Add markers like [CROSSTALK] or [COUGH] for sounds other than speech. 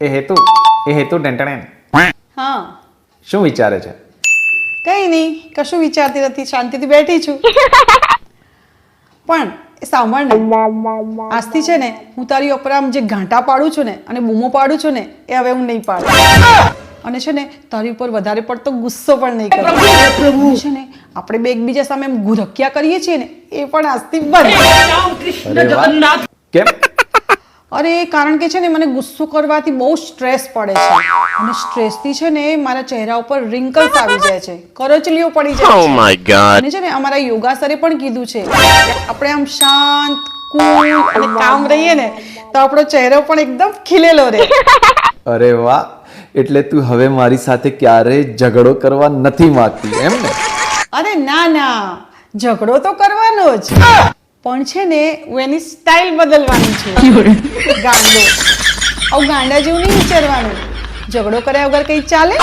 એ હેતુ એ હેતુ ટેન્ટણેન હા. શું વિચારે છે? કઈ નહીં કશું વિચારતી નથી શાંતિથી બેઠી છું. પણ સાંભળ ને. આજથી છે ને હું તારી ઉપર આમ જે ઘાંટા પાડું છું ને અને બૂમો પાડું છું ને એ હવે હું નહીં પાડું. અને છે ને તારી ઉપર વધારે પડતો ગુસ્સો પણ નહીં કરો. છે ને આપણે બે એકબીજા સામે એમ ગુરક્યા કરીએ છીએ ને એ પણ આજથી બંધ. કેમ? અરે કારણ કે છે ને મને ગુસ્સો કરવાથી બહુ સ્ટ્રેસ પડે છે. અને સ્ટ્રેસથી છે ને મારા ચહેરા ઉપર રિંકલ્સ આવી જાય છે. કરચલીઓ પડી જાય Oh છે. માય ગોડ અને છે ને અમારા યોગા સરે પણ કીધું છે આપણે આમ શાંત કુલ અને કામ રહીએ ને તો આપણો ચહેરો પણ એકદમ ખીલેલો રહે. [LAUGHS] અરે વાહ. એટલે તું હવે મારી સાથે ક્યારેય ઝઘડો કરવા નથી માંગતી એમ ને? અરે ના ના. ઝઘડો તો કરવાનો જ. પણ છે ને, હું એની સ્ટાઇલ બદલવાની છે. ગાંડો. આવું ગાંડા જેવું નહીં વિચારવાનું. ઝઘડો કર્યા વગર કઈ ચાલે?